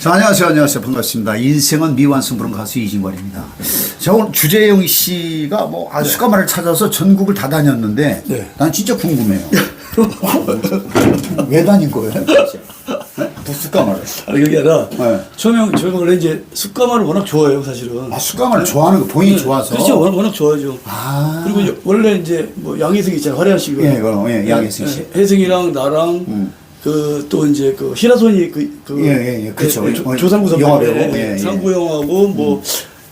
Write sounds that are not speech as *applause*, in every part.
자, 안녕하세요. 안녕하세요. 반갑습니다. 인생은 미완성부른 가수 이진관입니다. 자, 오늘 주재영 씨가 뭐 아주 수가마를 찾아서 전국을 다 다녔는데 네. 난 진짜 궁금해요. 왜 다닌 거예요? 네? 수가마를. 아니 그게 아니라 네. 처음에 저희가 원래 이제 숯가마를 워낙 좋아해요 사실은. 아, 수가마를 좋아하는 거 본인이 네, 좋아서. 그렇죠 워낙, 워낙 좋아하죠. 아. 그리고 이제 원래 이제 뭐 양희승 있잖아요 화려한 씨가. 예, 그럼, 예, 양희승 씨. 예, 혜승이랑 나랑 그 또 이제 그 희라손이 그, 그 예, 예, 예, 그렇죠. 예, 조- 어, 조상구 선배, 영화 배우. 예, 예. 상구 형하고 뭐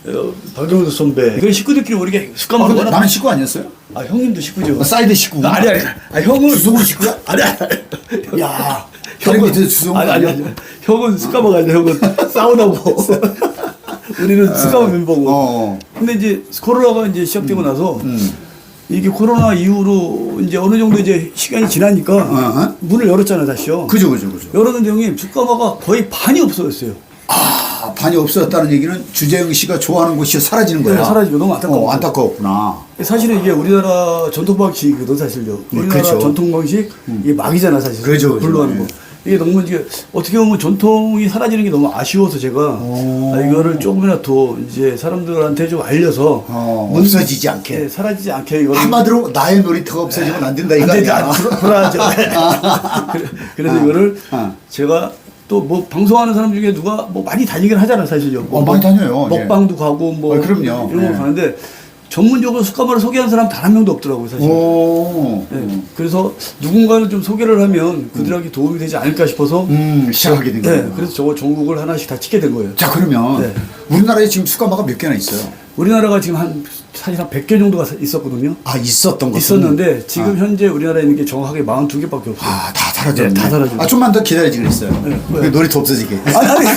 어, 박영수 선배. 그 식구들끼리 우리가 아, 숯가마를 근데 나는 식구 아니었어요? 아 형님도 식구죠. 아, 사이드 식구. 아니 아니. 아 형은 주승훈 식구야? *laughs* 아니 아니. 야, 밑에 주승훈 아니 아니 아니. 형은 스카마가 아니라 형은 사우나고. *laughs* 우리는 스카마 멤버고. 어. 근데 이제 코로나가 이제 시작되고 나서 음. 이게 코로나 이후로 이제 어느 정도 이제 시간이 지나니까 어허. 문을 열었잖아요 다시요. 그죠, 그죠, 그죠. 열었는데 형님 스카마가 거의 반이 없어졌어요. 아, 반이 없어졌다는 얘기는 주재영 씨가 좋아하는 곳이 사라지는 거야. 네, 사라지고 너무 안타까워. 어, 안타까웠구나. 사실은 이게 우리나라 전통 방식이거든 사실요. 네, 우리나라 그렇죠. 전통 방식 이게 막이잖아 사실. 그죠, 그죠. 불로 하는 네. 거. 이게 너무 이게 어떻게 보면 전통이 사라지는 게 너무 아쉬워서 제가 오. 아, 이거를 조금이나 더 이제 사람들한테 좀 알려서 어, 문- 없어지지 않게. 네, 사라지지 않게 이거를 한마디로 나의 놀이터가 없어지면 안 된다 안 이거 아니야? 불- 불안하죠. *laughs* 그래- 그래서 이거를 아. 제가 또 뭐 방송하는 사람 중에 누가 뭐 많이 다니긴 하잖아요 사실요. 뭐 어, 많이 다녀요. 예. 먹방도 가고 뭐 어, 그럼요. 이런 거 예. 가는데 전문적으로 숯가마를 소개한 사람 단 한 명도 없더라고요 사실. 오. 네. 그래서 누군가는 좀 소개를 하면 그들에게 도움이 되지 않을까 싶어서 음, 시작하게 된 네, 거예요. 그래서 저 전국을 하나씩 다 찍게 된 거예요. 자, 그러면 네. 우리나라에 지금 수가마가 몇 개나 있어요? 우리나라가 지금 한 사실 한 100개 정도가 있었거든요. 아, 있었던 것은 있었는데 지금 현재 우리나라에 있는 게 정확하게 42개밖에 없어요. 아, 다 사라졌네. 네, 다 사라졌네. 아, 좀만 더 기다리지 그랬어요. 네, 그 왜요? 놀이터 없어지게. 아니, 아니,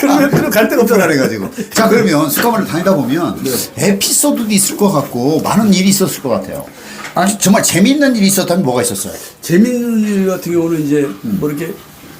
그러면 그럼 갈 데가 없잖아. 불안해가지고. 자, 그러면 수가마를 다니다 보면 네. 에피소드도 있을 것 같고 많은 일이 있었을 것 같아요. 아니, 정말 재미있는 일이 있었다면 뭐가 있었어요? 재밌는 일 같은 경우는 이제 뭐 이렇게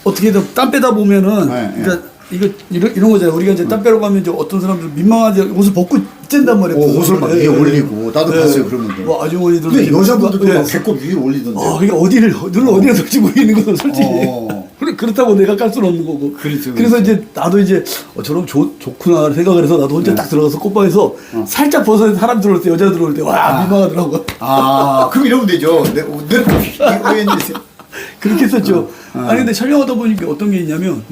어떻게든 땀 빼다 보면은 네, 네. 그러니까 이거 이런, 이런 거잖아요. 우리가 이제 땀 빼러 가면 이제 어떤 사람들 민망하게 옷을 벗고 찐단 말이에요. 오, 옷을 막 예, 위에 예. 올리고 나도 예. 봤어요 그런 분들. 뭐 아주머니들 근데 여자분들도 예. 막 배꼽 위에 올리던데. 아, 그게 어디를 늘 어디가 될지 모르는 거죠, 솔직히. 어. *laughs* 그래 그렇다고 내가 깔 수는 없는 거고. 그렇죠, 래서 그렇죠. 이제 나도 이제 어, 저런 좋 좋구나 생각을 해서 나도 혼자 딱 들어가서 꽃방에서 살짝 벗어 사람 들어올 때 여자 들어올 때와 민망하더라고. 아, 그럼 이러면 되죠. 내, 내, 내, 그렇게 했었죠. 어. 아니 근데 촬영하다 보니까 어떤 게 있냐면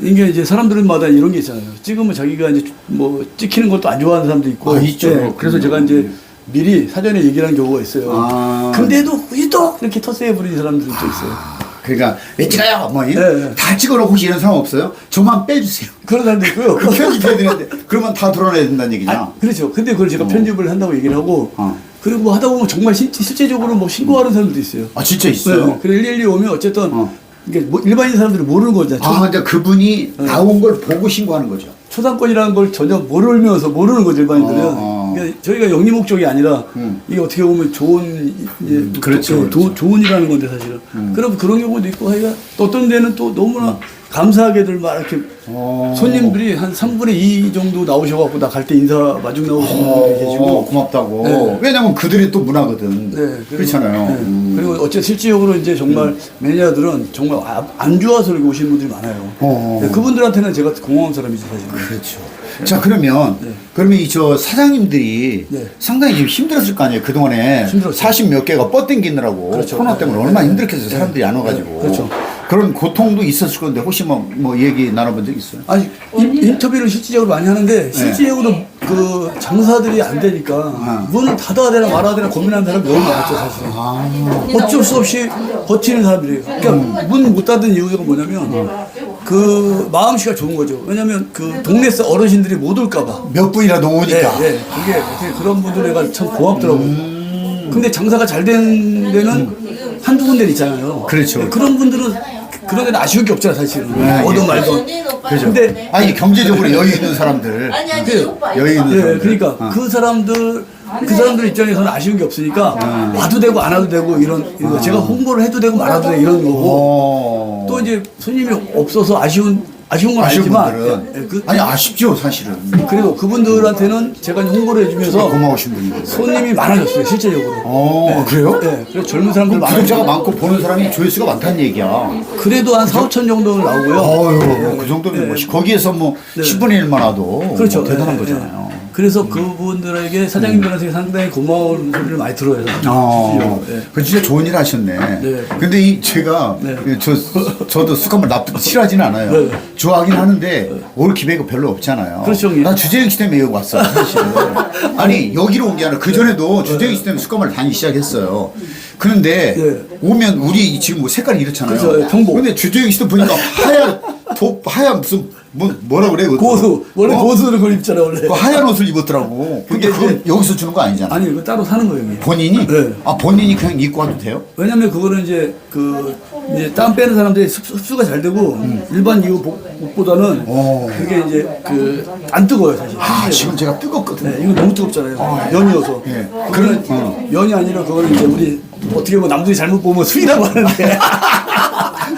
이게 이제 사람들마다 이런 게 있잖아요. 찍으면 자기가 이제 뭐 찍히는 것도 안 좋아하는 사람도 있고. 아, 있죠. 네, 그래서 제가 이제 미리 사전에 얘기를 한 경우가 있어요. 아. 근데도 유독 이렇게 텃세에 부리는 사람들이 또 있어요. 그러니까 왜 찍어요? 뭐 예? 네. 다 찍어놓고 혹시 이런 사람 없어요? 저만 빼주세요. 그런 사람도 있고요. 그 편집해야 되는데 그러면 다 드러내야 된다는 얘기냐? 아, 그렇죠. 근데 그걸 제가 편집을 한다고 얘기를 하고 어. 그리고 뭐 하다 보면 정말 실, 실제적으로 뭐 신고하는 사람들도 있어요. 아 진짜 있어요? 네. 그래 112 오면 어쨌든 어. 이게 뭐 일반인 사람들이 모르는 거잖아요. 아 근데 그분이 나온 걸 보고 신고하는 거죠. 초상권이라는 걸 전혀 모르면서 모르는 거죠 일반인들은. 어, 어. 그러니까 저희가 영리 목적이 아니라 음. 이게 어떻게 보면 좋은 이제 그렇죠, 도- 그렇죠. 좋은 일하는 건데 사실은. 그럼 그런 경우도 있고 하여가 또 어떤 데는 또 너무나 감사하게들 막 이렇게 어. 손님들이 한 3분의 2 정도 나오셔갖고 나 갈 때 인사 마중 나오시는 분들이 어, 계시고 고맙다고. 네. 왜냐면 그들이 또 문화거든. 네, 그리고- 그렇잖아요. 네. 음. 그리고 어째 실질적으로 이제 정말 매니아들은 정말 아- 안 좋아서 이렇게 오시는 분들이 많아요. 어. 네, 그분들한테는 제가 고마운 사람이죠 사실. 그렇죠. 자 그러면 그러면 이 저 사장님들이 네. 상당히 좀 힘들었을 거 아니에요. 그 동안에 힘들었죠. 40 몇 개가 뻗댕기느라고 그렇죠. 코로나 때문에 네. 얼마나 네. 힘들겠어요. 네. 사람들이 안 와가지고. 네. 그렇죠. 그런 고통도 있었을 건데 혹시 뭐, 뭐 얘기 나눠본 적 있어요? 아니 인, 인터뷰를 실질적으로 많이 하는데 실질적으로 그 장사들이 안 되니까 문을 닫아야 되나 말아야 되나 고민하는 사람이 너무 많았죠 사실은. 어쩔 수 없이 버티는 사람들이에요. 그러니까 문 못 닫은 이유가 뭐냐면 그 마음씨가 좋은 거죠. 왜냐면 그 동네 사- 어르신들이 못 올까봐. 몇 분이라도 오니까. 네, 네. 그게 어떻게 그런 분들 내가 참 고맙더라고요. 근데 장사가 잘 된 데는 한두 군데 있잖아요. 그렇죠. 네, 그런 분들은 그런 데는 아쉬울 게 없잖아, 사실은. 네, 어든 예. 말든. 그죠. 근데- 아니 경제적으로 여유 있는 사람들. 아니 아니 그 오빠 여유 있는 예, 사람들. 그러니까 어. 그 사람들 그 사람들 입장에서는 아쉬운 게 없으니까 와도 되고 안 와도 되고 이런, 이런 거. 제가 홍보를 해도 되고 말아도 되고 이런 거고 어. 또 이제 손님이 없어서 아쉬운 아쉬운 건 아쉬운 아니지만 분들은 예, 예, 그, 아니 아쉽죠 사실은. 그리고 그분들한테는 제가 이제 홍보를 해주면서 고마우신 분들. 손님이 많아졌어요 실제적으로. 어 그래요? 네, 그래서 젊은 사람들 구독자가 많아요. 많고 보는 사람이 조회수가 많다는 얘기야. 그래도 한 4, 5천 정도는 나오고요. 어휴, 네, 그 정도면 뭐 네. 거기에서 뭐 네. 10분의 1만 와도 그렇죠. 뭐 대단한 예, 거잖아요. 예. 그래서 그분들에게 사장님들한테 상당히 고마운 소리를 많이 들어요. 어, 예. 그 진짜 좋은 일 하셨네. 네. 근데 이 제가 네. 저 저도 쑥갓물 납 싫어하진 않아요. 네. 좋아하긴 하는데 올 기회가 별로 없잖아요. 그렇죠, 형님. 나씨 때문에 여기 왔어. 사실. 아니 여기로 온 게 아니라 그 전에도 씨 때문에 쑥갓물 다니기 시작했어요. 그런데 네. 오면 우리 지금 뭐 색깔이 이렇잖아요. 그렇죠, 예. 근데 주재영 씨도 보니까 하얀 도 하얀 무슨 뭐 뭐라 그래 그것도. 고수 원래 어? 고수를 그걸 입잖아요 원래. 그 하얀 옷을 입었더라고. 그건 이제- 여기서 주는 거 아니잖아. 아니 이거 따로 사는 거예요. 이게. 본인이? 네. 아 본인이 그냥 입고 와도 돼요? 왜냐면 그거는 이제 그 이제 땀 빼는 사람들이 흡수, 흡수가 잘 되고 일반 이거 복- 옷보다는 오. 그게 이제 그 안 뜨거워요 사실. 아 지금 제가 뜨겁거든요. 네, 이거 너무 뜨겁잖아요. 연이어서. 예. 그런 어. 연이 아니라 그거는 이제 우리 어떻게 보면 남들이 잘못 보면 수이라고 하는데. *laughs*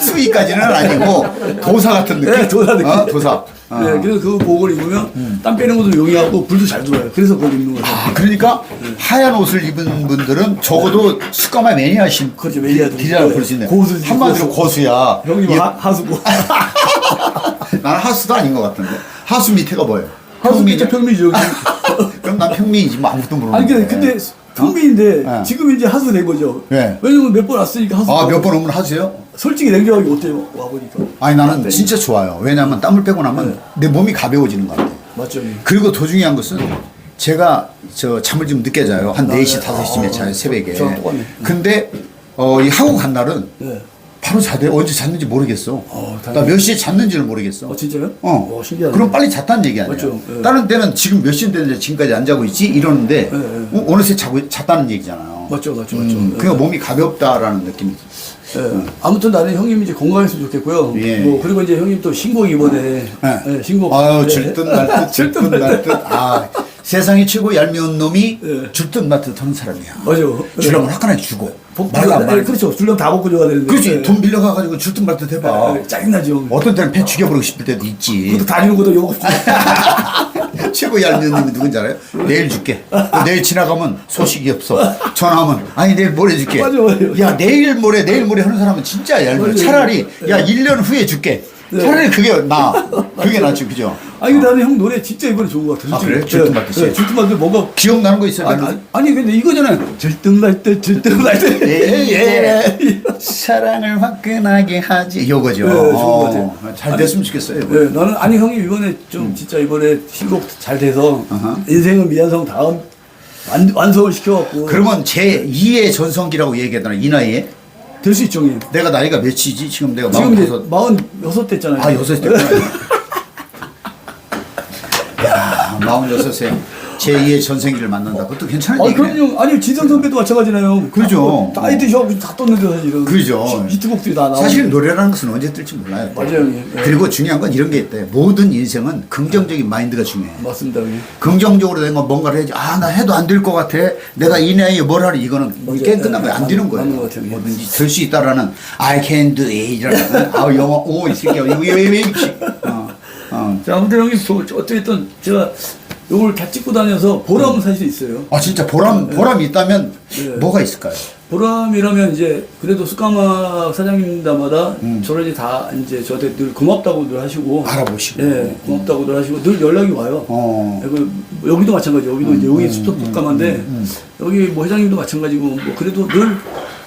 수위까지는 아니고 도사 같은 느낌. 네, 도사 느낌. 어, 도사. 어. 네, 그래서 그 복을 입으면 땀 빼는 것도 용이하고 불도 잘 들어와요. 그래서 그걸 입는 거죠. 아 그러니까 하얀 옷을 입은 분들은 적어도 숯가마 매니아신 그렇죠, 매니아들. 디라고 볼 수 있네. 고수지, 한마디로 고수. 고수야. 형님 예, 하, 하수고. *laughs* 나는 하수도 아닌 것 같은데. 하수 밑에가 뭐예요? 하수 밑에 평민이죠. 여기. *laughs* 그럼 난 평민이지 뭐 아무것도 모르는데. 아니 근데, 근데 평민인데 네. 지금 이제 하수 된 거죠. 네. 왜냐면 몇 번 왔으니까 하수. 아 몇 번 오면 하세요? 솔직히 냉정하게 어때요? 와 보니까. 아니 나는 진짜 좋아요. 왜냐면 땀을 빼고 나면 네. 내 몸이 가벼워지는 것 같아. 맞죠. 그리고 더 중요한 것은 제가 저 잠을 좀 늦게 자요. 한 아, 4시, 네. 5시쯤에 아, 자요, 새벽에. 저랑 똑같네. 근데 어, 이 하고 간 날은 네. 바로 자대 언제 잤는지 모르겠어. 어, 나몇 시에 잤는지를 모르겠어. 어 진짜요? 어. 어, 신기하네. 그럼 빨리 잤다는 얘기 아니야. 맞죠. 예. 다른 때는 지금 몇 시인데 지금까지 안 자고 있지 이러는데 예, 예. 어, 어느새 자고 잤다는 얘기잖아요. 맞죠, 맞죠, 음, 맞죠. 그러니까 몸이 가볍다라는 느낌이. 예. 아무튼 나는 형님 이제 건강했으면 좋겠고요. 예. 뭐 그리고 이제 형님 또 신곡 이번에 네. 예, 신곡. 아유 예. 말듯 줄듯 줄듯 말듯. 아 세상에 최고 얄미운 놈이 예. 줄듯 말듯 하는 사람이야. 맞아. 주려면 화끈하게 주고. 복 말라 예, 말. 그렇죠. 줄려면 다 먹고 줘야 되는데. 그렇지 예. 돈 빌려가가지고 줄듯 말듯 해봐. 예, 짜증나죠. 어떤 때는 배 죽여버리고 싶을 때도 있지. 그것도 다니는 것도 욕. *laughs* 최고 얄미운 놈이 누군지 알아요? 내일 줄게. 너 내일 지나가면 소식이 없어. 전화하면 아니 내일 모레 줄게. 맞아, 맞아. 야 내일 모레 내일 모레 하는 사람은 진짜 얄미워. 차라리 야 1년 후에 줄게. 네. 차라리 그게 나. *laughs* 그게 낫지 그죠? 아니 근데 나는 형 노래 진짜 이번에 좋은 것 같아. 아, 그래? 줄든 말듯이? 예, 줄든 말듯 뭔가 기억나는 거 있어요? 아니, 아니, 아니 근데 이거잖아요. 줄든 말듯 줄든 말듯. 예, *laughs* 예. 사랑을 화끈하게 하지. 요거죠. 네, 좋은 것 어, 같아요. 잘 됐으면 좋겠어요. 이거. 네, 나는 아니 형이 이번에 좀 진짜 이번에 신곡 잘 돼서 어허. 인생은 미완성 다음 완, 완성을 시켜갖고 그러면 제 2의 전성기라고 얘기하잖아. 이 나이에. 될 수 있죠 형님. 내가 나이가 몇이지? 지금 내가 지금 이제 45. 마흔 여섯 됐잖아요. 아, 여섯 됐구나. *laughs* 야, 마흔여섯에 제2의 전생기를 만난다. 그것도 괜찮은 아 얘기네. 그럼요. 아니 지성 선배도 마찬가지잖아요. 그죠. 나이트 쇼하고 다 떴는데 사실은. 그죠. 히- 히트곡들이 다 나오고. 사실 노래라는 것은 언제 뜰지 몰라요. 맞아요, 형님. 예. 그리고 중요한 건 이런 게 있대. 모든 인생은 긍정적인 마인드가 중요해. 맞습니다 형님. 긍정적으로 된 건 뭔가를 해야지. 아, 나 해도 안 될 것 같아. 내가 이 나이에 뭘 하리. 이거는 맞아요. 게임 끝난 거야. 안 맞는- 되는 거예요. 맞는 것 같아요. 뭐든지 될 수 있다라는 I can do it이라는. 아, 영어. 오, 이 새끼야. 이거 왜, 왜, 왜, 미치. 어, 어. 자 아무튼 형님 저, 저 어쨌든 제가 요걸 다 찍고 다녀서 보람은 사실 있어요. 아, 진짜 보람, 보람이 있다면 네. 뭐가 있을까요? 보람이라면 이제 그래도 쑥가마 사장님마다 음. 저를 이제 다 이제 저한테 늘 고맙다고들 하시고 알아보시고. 예 고맙다고들 하시고 늘 연락이 와요. 어. 예, 그 여기도 마찬가지 여기도 음, 이제 여기 수도 쑥가마인데 여기 뭐 회장님도 마찬가지고 뭐 그래도 늘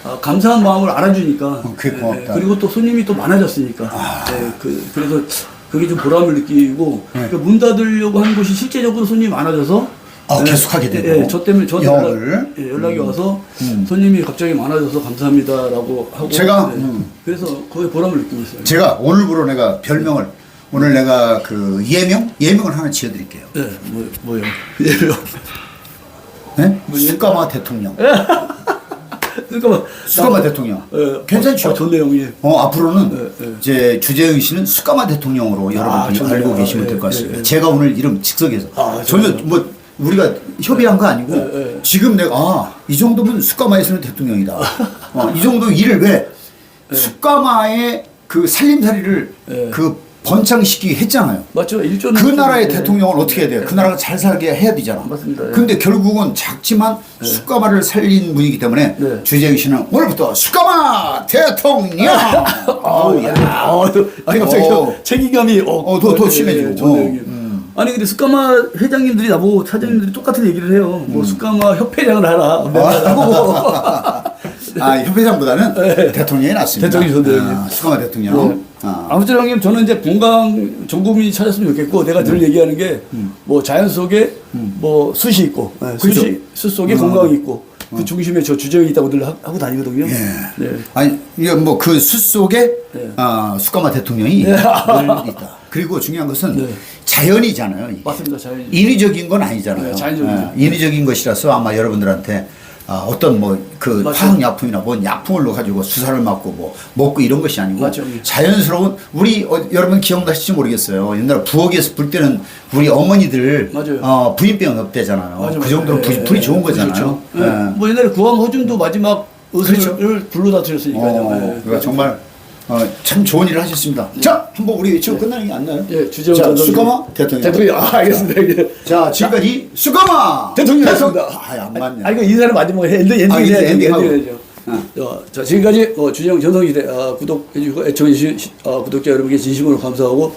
아, 감사한 마음을 알아주니까 어, 그게 고맙다. 예, 그리고 또 손님이 또 많아졌으니까 예, 그 그래서 그게 좀 보람을 느끼고 네. 그문 닫으려고 한 곳이 실제적으로 손님이 많아져서 아, 예, 계속하게 되고. 예, 저 때문에 저한테 영업을. 연락, 예, 연락이 와서 음. 손님이 갑자기 많아져서 감사합니다라고 하고 제가, 예, 음. 그래서 거기에 보람을 느끼고 있어요. 제가 오늘부로 내가 별명을 오늘 내가 그 예명? 예명을 하나 지어드릴게요. 예, 뭐 뭐요? *laughs* 예요. 네? 뭐 예- 수까마 대통령. *laughs* 잠깐만. 수까마 대통령. 예, 괜찮죠? 어, 좋네요, 형님. 어, 앞으로는 네, 네. 이제 주재영 씨는 수까마 대통령으로 여러분 좋네요. 알고 계시면 아, 될 것 예, 같습니다. 예, 예. 제가 오늘 이름 즉석에서 아, 전혀 좋네요. 뭐 우리가 협의한 거 아니고 예, 예. 지금 내가 아, 이 정도면 수까마에서는 대통령이다. 어, 이 정도 일을 왜 수까마의 그 살림살이를 예. 그 번창시키기 했잖아요. 맞죠? 일조는 그 나라의 네. 대통령은 어떻게 해야 돼요? 그 나라가 잘 살게 해야 되잖아. 맞습니다. 예. 근데 결국은 작지만 숫가마를 살린 분이기 때문에 네. 주재영 씨는 오늘부터 숫가마 대통령! *laughs* 아우, 야. 아, 아니 갑자기 어. 책임감이 어, 어, 더- 더 예, 심해지고. 예, 어. 형님. 아니 근데 숫가마 회장님들이 나보고 사장님들이 똑같은 얘기를 해요. 뭐 숫가마 협회장을 하라. 맨날 하고. *laughs* *laughs* 아, 협회장보다는 대통령이 낫습니다. 대통령이 좋네요, 아, 형님. 숫가마 대통령. 네. 아. 아무튼 형님 저는 이제 건강 전 국민이 찾았으면 좋겠고 내가 늘 얘기하는 게뭐 자연 속에 뭐 숯이 있고 네, 음. 그렇죠. 숯 속에 건강이 있고 그 중심에 저 주정이 있다고 늘 하- 하고 다니거든요. 예. 네. 아니, 이게 뭐그수 속에 네. 아, 숫가마 대통령이 늘 있다. 그리고 중요한 것은 네. 자연이잖아요. 이게. 맞습니다. 자연. 인위적인 건 아니잖아요. 네, 자연적이죠. 예, 인위적인 것이라서 아마 여러분들한테 아, 어떤 뭐그 맞아요. 화학약품이나 뭔 약품을 가지고 수사를 맞고 뭐 먹고 이런 것이 아니고 맞아요. 자연스러운 우리 어, 여러분 기억나실지 모르겠어요. 옛날 부엌에서 불 때는 우리 어머니들 맞아요. 어, 부인병 없대잖아요. 맞아, 그 맞아. 정도로 불, 예, 불이 예, 좋은 거잖아요. 그렇죠. 예. 예. 뭐 옛날에 구황 허준도 마지막 의술을 그렇죠. 불로 다스렸으니까요. 어, 예. 그러니까 정말 어, 참 좋은 일을 하셨습니다. 자, 한번 우리 지금 끝나는 게 안 나요? 예, 주재원 자, 전성기. 수가마 대통령. 대통령. 아, 알겠습니다. 예. 자, 지금까지 수가마 대통령이었습니다. 아, 안 맞네. 아 이거 인사는 마지막에 엔딩 엔딩 아, 해야죠. 엔딩하고. 엔딩 해야죠. 어, 자 지금까지 어, 주정 전성시대 어, 구독해주시고 애청해주신 시- 어, 구독자 여러분께 진심으로 감사하고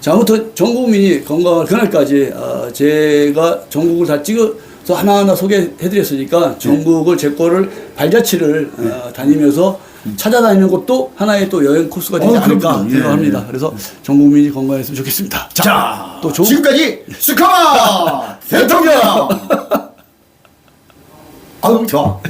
자 아무튼 전 국민이 건강한 그날까지 어, 제가 전국을 다 찍어서 하나하나 소개해드렸으니까 전국을 제 거를 발자취를 어, 다니면서 찾아다니는 것도 하나의 또 여행 코스가 되지 어, 않을까 그럼요. 예, 생각합니다. 그래서 전 국민이 건강했으면 좋겠습니다. 자, 자, 또 좋은 지금까지 수카마 *laughs* 대통령. 아유 좋아.